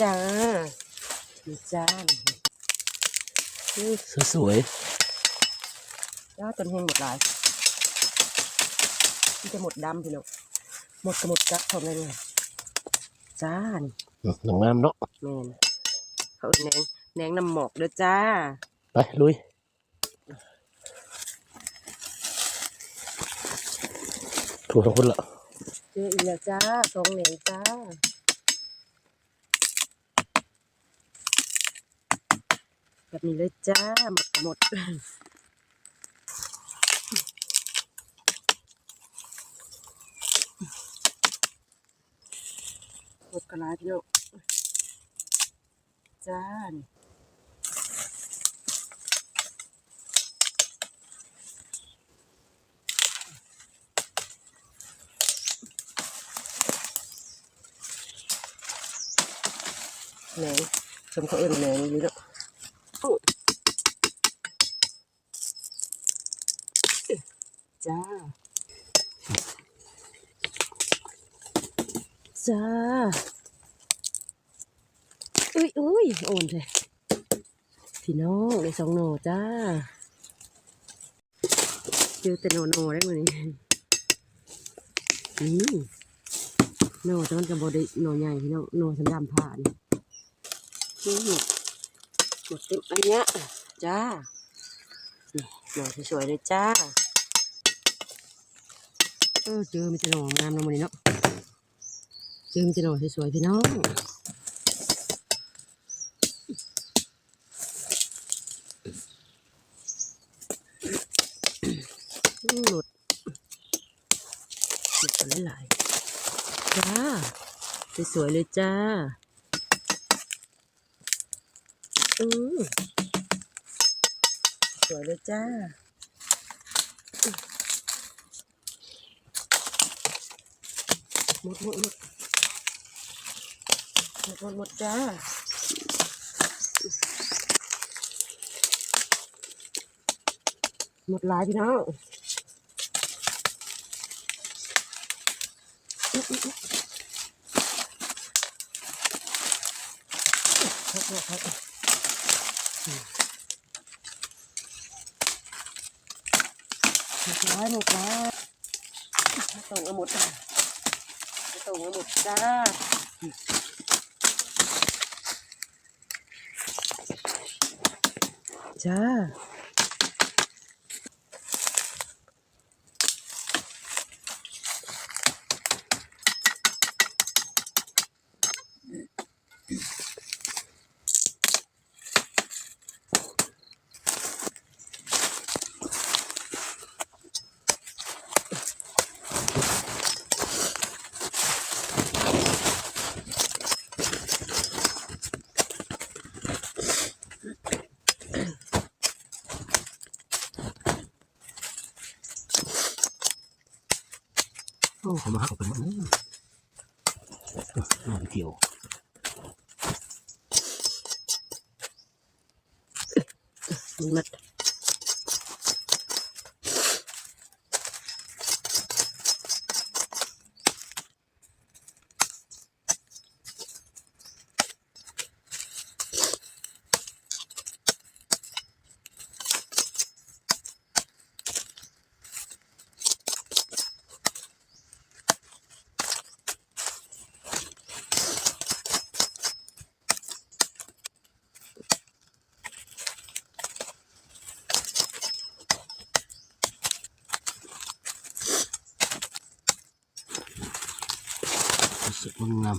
จ้านี่จ้านี่สวยจ้าต้นแห้งหมดหลายมันจะหมดดำพี่น้องหมดก็หมดจักพร้อมเลยเนี่ยจ้านี่ๆหนังงามเนาะแม่นเขาเอาแหนงแหนงน้ำหมอกเด้อจ้า ไป ลุยถูกทั้งคนละเจออีกแล้วจ้าสองแหนงจ้า แบบนี้เลยจ้า หมดหมดหมดกระลายพี่น้องจ้านี่แหนงชมเขาเอิ้นแหนงอยู่เนาะ จ้า จ้า อุ้ยอุ้ยโอนเลยพี่น้องในสองโหนจ้า เจอแต่โหนโหนได้มือนี้อืมโหนแต่มันกับบได้โหนใหญ่พี่น้องโหนสันดำผ่านนี่หมดหมดเต็มอันเนี้ยจ้านี่โนสวยๆเลยจ้า เออเจอมีแต่โหนงามแล้วมือนี้เนาะเจอมีแต่โหนสวยๆพี่น้องหลุดหลุดกันหลายๆจ้าสวยๆเลยจ้าอือสวยเลยจ้า หมดหมดหมดหมดหมดหมดจ้าหมดหลายพี่น้องครับครับหมดร้อยหมดร้อยส่งเอาหมดส่งเอา หมดจ้า โอ้เขามาหักเป็นมันนอนเกี่ยวมัด รู้สึกว่างาม